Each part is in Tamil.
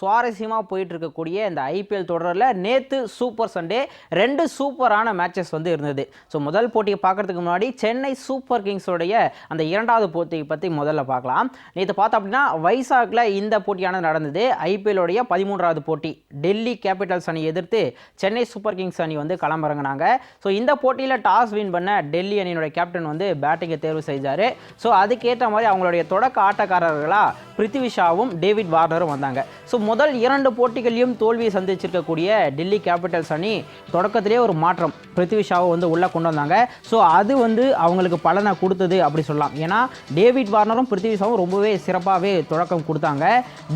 சுவாரஸ்யமாக போயிட்டு இருக்கக்கூடிய இந்த ஐபிஎல் தொடரில் நேற்று சூப்பர் சண்டே ரெண்டு சூப்பரான மேட்சஸ் வந்து இருந்தது. ஸோ முதல் போட்டியை பார்க்கறதுக்கு முன்னாடி சென்னை சூப்பர் கிங்ஸோடைய அந்த இரண்டாவது போட்டியை பற்றி முதல்ல பார்க்கலாம். நேற்று பார்த்தோம் அப்படின்னா வைசாக்கில் இந்த போட்டியானது நடந்தது. ஐபிஎல்லுடைய பதிமூன்றாவது போட்டி டெல்லி கேபிட்டல்ஸ் அணி எதிர்த்து சென்னை சூப்பர் கிங்ஸ் அணி வந்து களமிறங்கினாங்க. ஸோ இந்த போட்டியில் டாஸ் வின் பண்ண டெல்லி அணியினுடைய கேப்டன் வந்து பேட்டிங்கை தேர்வு செஞ்சார். ஸோ அதுக்கேற்ற மாதிரி அவங்களுடைய தொடக்க ஆட்டக்காரர்களாக பிருத்திவி ஷாவும் டேவிட் வார்னரும் வந்தாங்க. ஸோ முதல் இரண்டு போட்டிகளையும் தோல்வியை சந்திச்சிருக்கக்கூடிய டெல்லி கேபிட்டல்ஸ் அணி தொடக்கத்திலே ஒரு மாற்றம் பிருத்திவி ஷாவை வந்து உள்ளே கொண்டு வந்தாங்க. ஸோ அது வந்து அவங்களுக்கு பலனை கொடுத்தது அப்படி சொல்லலாம். ஏன்னா டேவிட் வார்னரும் பிருத்திவி ஷாவும் ரொம்பவே சிறப்பாகவே தொடக்கம் கொடுத்தாங்க.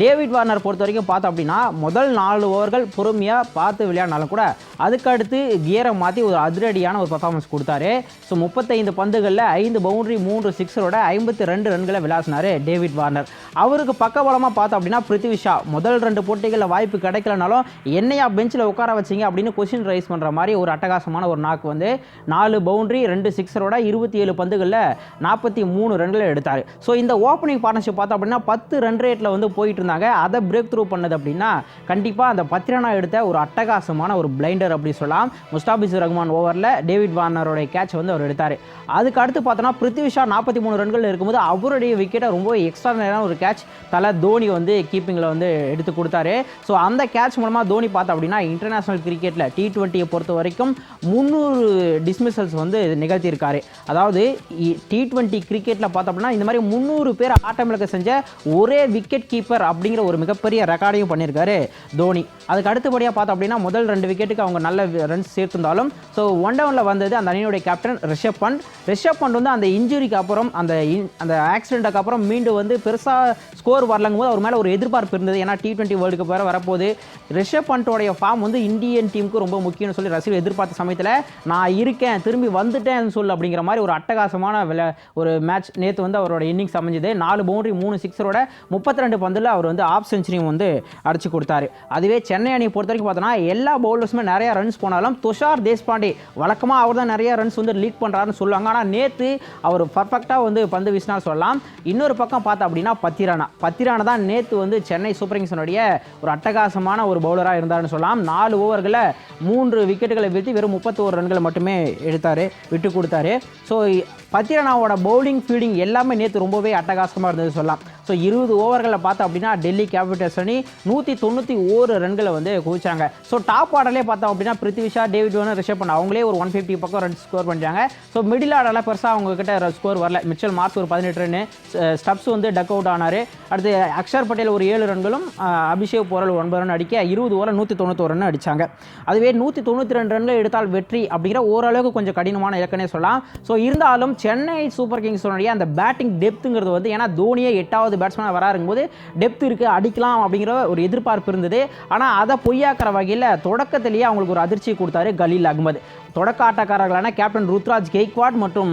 டேவிட் வார்னர் பொறுத்த வரைக்கும் பார்த்தோம் அப்படின்னா முதல் நாலு ஓவர்கள் பொறுமையாக பார்த்து விளையாடினாலும் கூட அதுக்கடுத்து கியரை மாற்றி ஒரு அதிரடியான ஒரு பர்ஃபார்மன்ஸ் கொடுத்தாரு. ஸோ முப்பத்தைந்து பந்துகளில் ஐந்து பவுண்டரி மூன்று சிக்ஸரோட ஐம்பத்தி ரெண்டு ரன்களை விளாசினார் டேவிட் வார்னர். அவருக்கு பக்கபலமாக பார்த்தோம் அப்படின்னா பிருத்திவி ஷா முதல் ரெண்டு போட்டிகளில் வாய்ப்பு கிடைக்கலனாலும் என்னையா பெஞ்சில் உட்கார வச்சிங்க அப்படின்னு கொஸ்டின் ரைஸ் பண்ணுற மாதிரி ஒரு அட்டகாசமான ஒரு நாக்கு வந்து நாலு பவுண்டரி ரெண்டு சிக்ஸரோட இருபத்தி ஏழு பந்துகளில் நாற்பத்தி மூணு ரன்களை எடுத்தார். ஸோ இந்த ஓப்பனிங் பார்ட்னர்ஷிப் பார்த்தோம் அப்படின்னா பத்து ரன் ரேட்டில் வந்து போயிட்டு இருந்தாங்க. அதை பிரேக் த்ரூ பண்ணது அப்படின்னா கண்டிப்பாக அந்த பத்திரனா எடுத்த ஒரு அட்டகாசமான ஒரு பிளைண்டர் அப்படி சொல்லலாம். முஸ்டாபிஸ் ரஹ்மான் ஓவரில் டேவிட் வார்னரோட கேட்ச் வந்து அவர் எடுத்தார். அதுக்கு அடுத்து பார்த்தோன்னா பிருத்திவிஷா நாற்பத்தி மூணு ரன்கள் இருக்கும்போது அவருடைய விக்கெட்டை ரொம்ப எக்ஸ்ட்ரா ஒரு கேட்ச் தலை தோனி வந்து கீப்பிங்கில் வந்து எடுத்து கொடுத்தாரு. ஸோ அந்த கேட்ச் மூலமாக தோனி பார்த்தோம் அப்படின்னா இன்டர்நேஷனல் கிரிக்கெட்டில் டி டுவெண்ட்டியை பொறுத்த வரைக்கும் முந்நூறு டிஸ்மிசல்ஸ் வந்து நிகழ்த்தியிருக்காரு. அதாவது டி ட்வெண்ட்டி கிரிக்கெட்டில் பார்த்தோம் அப்படின்னா இந்த மாதிரி முந்நூறு பேர் ஆட்டமிழக்க செஞ்ச ஒரே விக்கெட் கீப்பர் அப்படிங்கிற ஒரு மிகப்பெரிய ரெக்கார்டையும் பண்ணியிருக்காரு தோனி. அதுக்கு அடுத்தபடியாக பார்த்தோம் அப்படின்னா முதல் ரெண்டு விக்கெட்டுக்கு அவங்க நல்ல ரன்ஸ் சேர்த்திருந்தாலும் ஸோ ஒன் டவுனில் வந்தது அந்த அணியினுடைய கேப்டன் ரிஷப் பண்ட் ரிஷப் பண்ட் வந்து அந்த இன்ஜுரிக்கு அப்புறம் அந்த அந்த ஆக்சிடென்ட்டுக்கு அப்புறம் மீண்டும் வந்து பெருசாக ஸ்கோர் வரலங்கும் போது அவர் மேலே ஒரு எதிர்பார்ப்பு இருந்தது. ஏன்னா டி டுவெண்ட்டி வேர்ல்டு கப் வேறு வரப்போகுது. ரிஷப் பண்டோடைய ஃபார்ம் வந்து இந்தியன் டீமுக்கு ரொம்ப முக்கியம்னு சொல்லி ரசிகர் எதிர்பார்த்த சமயத்தில் நான் இருக்கேன் திரும்பி வந்துட்டேன் சொல்லு அப்படிங்கிற மாதிரி ஒரு அட்டகாசமான விளை ஒரு மேட்ச் நேற்று வந்து அவரோட இன்னிங்ஸ் அமைஞ்சது. நாலு பவுண்டரி மூணு சிக்ஸரோட முப்பத்தி ரெண்டு பந்தில் அவர் வந்து ஆஃப் செஞ்சுரியும் வந்து அடிச்சு கொடுத்தாரு. அதுவே சென்னை அணியை பொறுத்த வரைக்கும் பார்த்தோன்னா எல்லா பவுலர்ஸுமே நிறைய ரன்ஸ் போனாலும் துஷார் தேஷ்பாண்டே வழக்கமாக அவர் தான் நிறைய ரன்ஸ் வந்து லீக் பண்ணுறாருன்னு சொல்லுவாங்க. ஆனால் நேற்று அவர் பர்ஃபெக்டாக வந்து பந்து வீசினா சொல்லலாம். இன்னொரு பக்கம் பார்த்தா அப்படின்னா பத்திரானா. பத்திரானா தான் நேற்று வந்து சென்னை சூப்பர் கிங்ஸினுடைய ஒரு அட்டகாசமான ஒரு பவுலராக இருந்தாருன்னு சொல்லலாம். நாலு ஓவர்களில் மூன்று விக்கெட்டுகளை வீழ்த்தி வெறும் முப்பத்தோரு ரன்களை மட்டுமே எடுத்தார் விட்டு கொடுத்தாரு. ஸோ பத்திரனாவோட பவுலிங் ஃபீல்டிங் எல்லாமே நேற்று ரொம்பவே அட்டகாசமாக இருந்தது சொல்லலாம். ஸோ இருபது ஓவர்களை பார்த்தோம் அப்படின்னா டெல்லி கேபிட்டல்ஸ் அணி நூற்றி தொண்ணூற்றி ஓரு ரன்களை வந்து குவிச்சாங்க. ஸோ டாப் ஆர்டர்லேயே பார்த்தோம் அப்படின்னா பிருத்திவி ஷா டேவிட் வேணும் ரிஷப் பண்ண அவங்களே ஒரு ஒன் ஃபிஃப்டி பக்கம் ரன் ஸ்கோர் பண்ணிட்டாங்க. ஸோ மிடில் ஆர்டரில் பெருசாக அவங்கக்கிட்ட ஸ்கோர் வரல. மிச்சல் மார்க்ஸ் ஒரு பதினெட்டு ரன் ஸ்டப்ஸ் வந்து டக் அவுட் ஆனார். அடுத்து அக்ஷர் பட்டேல் ஒரு ஏழு ரன்களும் அபிஷேக் போரல் ஒன்பது ரன் அடிக்க இருபது ஓவர் நூற்றி தொண்ணூத்தோரு ரன் அடிச்சாங்க. அதுவே நூற்றி தொண்ணூற்றி ரெண்டு ரன்கள் எடுத்தால் வெற்றி அப்படிங்கிற ஓரளவுக்கு கொஞ்சம் கடினமான இலக்கணே சொல்லலாம். ஸோ இருந்தாலும் சென்னை சூப்பர் கிங்ஸோடைய அந்த பேட்டிங் டெப்த்துங்கிறது வந்து ஏன்னா தோனியே எட்டாவது பேட்ஸ்மேனாக வராருங்கும்போது டெப்த் இருக்குது அடிக்கலாம் அப்படிங்கிற ஒரு எதிர்பார்ப்பு இருந்தது. ஆனால் அதை பொய்யாக்கிற வகையில் தொடக்கத்திலேயே அவங்களுக்கு ஒரு அதிர்ச்சி கொடுத்தாரு கலீல் அகமது. தொடக்க ஆட்டக்காரர்களான கேப்டன் ருத்ராஜ் கெய்க்வாட் மற்றும்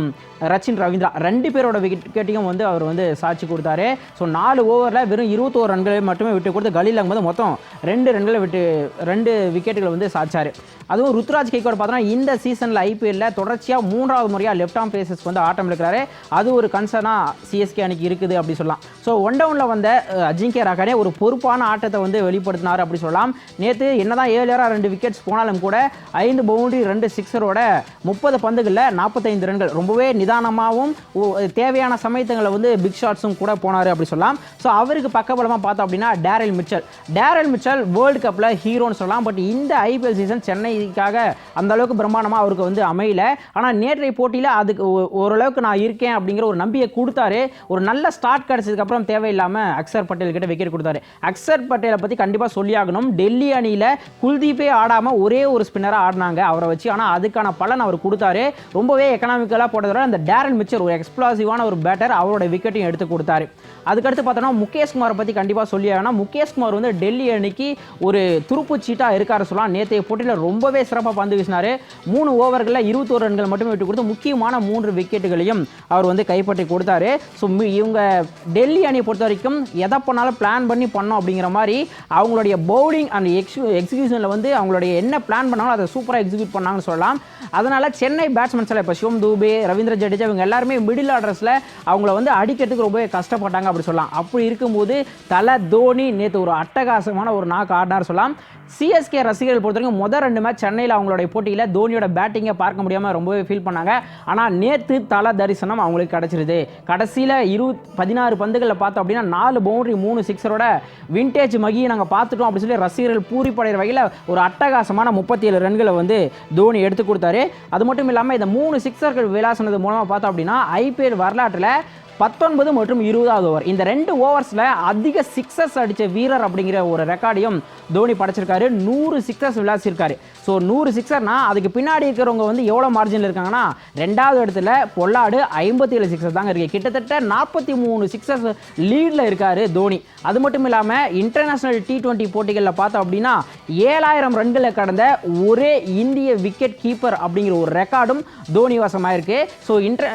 ரச்சின் ரவீந்திரா ரெண்டு பேரோட விக்கெட்டையும் வந்து அவர் வந்து சாட்சி கொடுத்தாரு. ஸோ நாலு ஓவரில் வெறும் இருபத்தோரு ரன்களை மட்டுமே விட்டு கொடுத்து கலீல் அகமது மொத்தம் ரெண்டு ரன்களை விட்டு ரெண்டு விக்கெட்டுகளை வந்து சாச்சார் அதுவும் ருத்ராஜ் கெய்க்வாட் பார்த்தோன்னா இந்த சீசனில் ஐபிஎல்ல தொடர்ச்சியாக மூன்றாவது முறையாக லெஃப்ட் ஆம் பேசஸ்க்கு வந்து ஆட்டம் எடுக்கிறாரு. அது ஒரு கன்சர்னாக சிஎஸ்கே அன்னைக்கு இருக்குது அப்படி சொல்லலாம். ஸோ ஒன் டவுனில் வந்த அஜிங்கே அஜிங்கிய ரகானே ஒரு பொறுப்பான ஆட்டத்தை வந்து வெளிப்படுத்தினார் அப்படி சொல்லலாம். நேற்று என்னதான் ஏழு ஏழா ரெண்டு விக்கெட்ஸ் போனாலும் கூட ஐந்து பவுண்டரி ரெண்டு சிக்ஸரோட முப்பது பந்துகளில் நாற்பத்தைந்து ரன்கள். ரொம்பவே நிதானமாகவும் தேவையான சமயத்தங்களை வந்து பிக் ஷாட்ஸும் கூட போனார் அப்படி சொல்லலாம். ஸோ அவருக்கு பக்கபலமாக பார்த்தோம் அப்படின்னா Daryl Mitchell Daryl Mitchell world கப்பில் ஹீரோன்னு சொல்லலாம். பட் இந்த ஐபிஎல் சீசன் சென்னை அந்த அளவுக்கு பிரம்மாண்டமாக அவருக்கு வந்து அமையல. ஆனால் நேற்றைய போட்டியில் அதுக்கு ஓரளவுக்கு நான் இருக்கேன் அப்படிங்கிற ஒரு நம்பிக்கை கொடுத்தாரு. ஒரு நல்ல ஸ்டார்ட் கிடச்சதுக்கப்புறம் தேவையில்லாமல் அக்சர் பட்டேல் கிட்ட விக்கெட் கொடுத்தாரு. அக்சர் பட்டேலை பற்றி கண்டிப்பாக சொல்லியாகணும். டெல்லி அணியில் குல்தீப்பே ஆடாமல் ஒரே ஒரு ஸ்பின்னராக ஆடினாங்க அவரை வச்சு. ஆனால் அதுக்கான பலன் அவர் கொடுத்தாரு. ரொம்பவே எக்கனாமிக்கலாக போட்டதோட அந்த டேரல் மிச்சர் ஒரு எக்ஸ்ப்ளாசிவான ஒரு பேட்டர் அவரோட விக்கெட்டையும் எடுத்து கொடுத்தாரு. அதுக்கடுத்து பார்த்தோன்னா முகேஷ்குமாரை பற்றி கண்டிப்பாக சொல்லி ஆகணும் முகேஷ் குமார் வந்து டெல்லி அணிக்கு ஒரு துருப்பு சீட்டாக இருக்காரு சொல்லலாம். நேற்றைய போட்டியில் ரொம்ப ரொம்பவே சிறப்பாக பந்து வீசினார். மூணு ஓவர்களில் இருபத்தோரு ரன்கள் மட்டுமே விட்டு கொடுத்து முக்கியமான மூன்று விக்கெட்டுகளையும் அவர் வந்து கைப்பற்றி கொடுத்தாரு. ஸோ இவங்க டெல்லி அணியை பொறுத்த வரைக்கும் எதை பண்ணாலும் பிளான் பண்ணி பண்ணோம் அப்படிங்கிற மாதிரி அவங்களுடைய பவுலிங் அண்ட் எக்ஸி எக்ஸிகியூஷனில் வந்து அவங்களுடைய என்ன பிளான் பண்ணாலும் அதை சூப்பராக எக்ஸிக்யூட் பண்ணாங்கன்னு சொல்லலாம். அதனால் சென்னை பேட்ஸ்மேன்ஸில் இப்போ சிவம் தூபே ரவீந்திர ஜடேஜா இவங்க எல்லாருமே மிடில் ஆர்டர்ஸில் அவங்கள வந்து அடிக்கிறதுக்கு ரொம்பவே கஷ்டப்பட்டாங்க அப்படி சொல்லலாம். அப்படி இருக்கும்போது தலை தோனி நேற்று ஒரு அட்டகாசமான ஒரு நாக்கு ஆடினார் சொல்லலாம். சிஎஸ்கே ரசிகர்கள் பொறுத்த வரைக்கும் முதல் ரெண்டு மேட்ச் சென்னையில் அவங்களுடைய போட்டியில் தோனியோட பேட்டிங்கை பார்க்க முடியாமல் ரொம்பவே ஃபீல் பண்ணாங்க. ஆனால் நேற்று தல தரிசனம் அவங்களுக்கு கிடச்சிருது. கடைசியில் இரு பதினாறு பந்துகளில் பார்த்தோம் அப்படின்னா நாலு பவுண்டரி மூணு சிக்ஸரோட விண்டேஜ் மகியை நாங்கள் பார்த்துட்டோம் அப்படின்னு சொல்லி ரசிகர்கள் பூரிப்படைகிற வகையில் ஒரு அட்டகாசமான முப்பத்தி ஏழு ரன்களை வந்து தோனி எடுத்து கொடுத்தாரு. அது மட்டும் இல்லாமல் இந்த மூணு சிக்ஸர்கள் விளாசினது மூலமாக பார்த்தோம் அப்படின்னா ஐபிஎல் வரலாற்றில் பத்தொன்பது மற்றும் இருபதாவது ஓவர் இந்த ரெண்டு ஓவர்ஸில் அதிக சிக்ஸஸ் அடித்த வீரர் அப்படிங்கிற ஒரு ரெக்கார்டையும் தோனி படைச்சிருக்காரு. நூறு சிக்ஸஸ் விளாசிருக்காரு. ஸோ நூறு சிக்ஸர்னா அதுக்கு பின்னாடி இருக்கிறவங்க வந்து எவ்வளோ மார்ஜினில் இருக்காங்கன்னா ரெண்டாவது இடத்துல பொல்லாடு ஐம்பத்தி ஏழு சிக்ஸஸ் தாங்க இருக்கு. கிட்டத்தட்ட நாற்பத்தி மூணு சிக்ஸஸ் லீடில் இருக்கார் தோனி. அது மட்டும் இல்லாமல் இன்டர்நேஷனல் டி டுவெண்ட்டி போட்டிகளில் பார்த்தோம் அப்படின்னா ஏழாயிரம் ரன்களை கடந்த ஒரே இந்திய விக்கெட் கீப்பர் அப்படிங்கிற ஒரு ரெக்கார்டும் தோனி வசமாயிருக்கு. ஸோ இன்டர்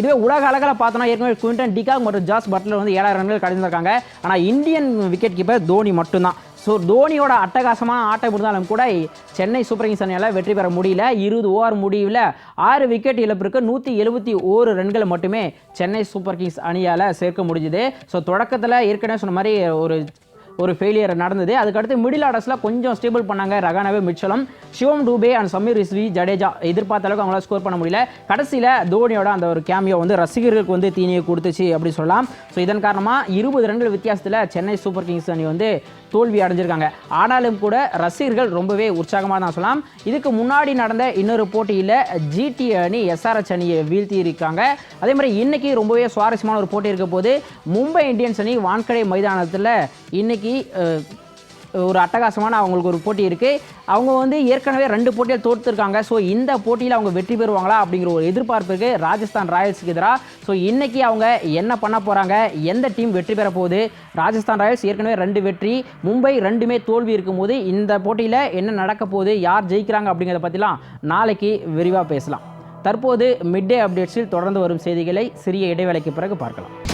இதுவே உலக அளவில் பார்த்தோன்னா ஏற்கனவே குவிண்டன் டிகாக் மற்றும் ஜாஸ் பட்லர் வந்து ஏழாயிரம் ரன்கள் கடந்திருக்காங்க. ஆனால் இந்தியன் விக்கெட் கீப்பர் தோனி மட்டும்தான். ஸோ தோனியோட அட்டகாசமான ஆட்டம் இருந்தாலும் கூட சென்னை சூப்பர் கிங்ஸ் அணியால் வெற்றி பெற முடியல. இருபது ஓவர் முடிவில் ஆறு விக்கெட் இழப்பிற்கு நூற்றி எழுபத்தி ஓரு ரன்களை மட்டுமே சென்னை சூப்பர் கிங்ஸ் அணியால் சேர்க்க முடிஞ்சுது. ஸோ தொடக்கத்தில் ஏற்கனவே சொன்ன மாதிரி ஒரு ஒரு ஃபெயிலியர் நடந்தது. அதுக்கடுத்து மிடில் ஆர்டர்ஸில் கொஞ்சம் ஸ்டேபிள் பண்ணாங்க ரகானவே மிச்சலம் சிவம் டூபே அண்ட் சமீர் ரிஸ்வி ஜடேஜா. எதிர்பார்த்த அளவுக்கு அவங்களால ஸ்கோர் பண்ண முடியல. கடைசியில் தோனியோட அந்த ஒரு கேமியோ வந்து ரசிகர்களுக்கு வந்து தீனியை கொடுத்துச்சு அப்படி சொல்லலாம். ஸோ இதன் காரணமாக இருபது ரன்கள் வித்தியாசத்தில் சென்னை சூப்பர் கிங்ஸ் அணி வந்து தோல்வி அடைஞ்சிருக்காங்க. ஆனாலும் கூட ரசிகர்கள் ரொம்பவே உற்சாகமாக தான் சொல்லலாம். இதுக்கு முன்னாடி நடந்த இன்னொரு போட்டியில் ஜிடி அணி எஸ்ஆர்எச் அணியை வீழ்த்தி இருக்காங்க அதே மாதிரி இன்னைக்கு ரொம்பவே சுவாரஸ்யமான ஒரு போட்டி இருக்க போது மும்பை இந்தியன்ஸ் அணி வான்கடை மைதானத்தில் இன்னைக்கு அஹ், ஒரு அட்டகாசமான அவங்களுக்கு ஒரு போட்டி இருக்குது அவங்க வந்து ஏற்கனவே ரெண்டு போட்டியில் தோற்றுருக்காங்க ஸோ இந்த போட்டியில் அவங்க வெற்றி பெறுவாங்களா அப்படிங்கிற ஒரு எதிர்பார்ப்பு இருக்குது ராஜஸ்தான் ராயல்ஸுக்கு எதிராக. ஸோ இன்றைக்கி அவங்க என்ன பண்ண போகிறாங்க எந்த டீம் வெற்றி பெற போகுது? ராஜஸ்தான் ராயல்ஸ் ஏற்கனவே ரெண்டு வெற்றி மும்பை ரெண்டுமே தோல்வி இருக்கும்போது இந்த போட்டியில் என்ன நடக்க போகுது? யார் ஜெயிக்கிறாங்க அப்படிங்கிறத பற்றிலாம் நாளைக்கு விரிவாக பேசலாம். தற்போது மிட் டே அப்டேட்ஸில் தொடர்ந்து வரும் செய்திகளை சிறிய இடைவேளைக்கு பிறகு பார்க்கலாம்.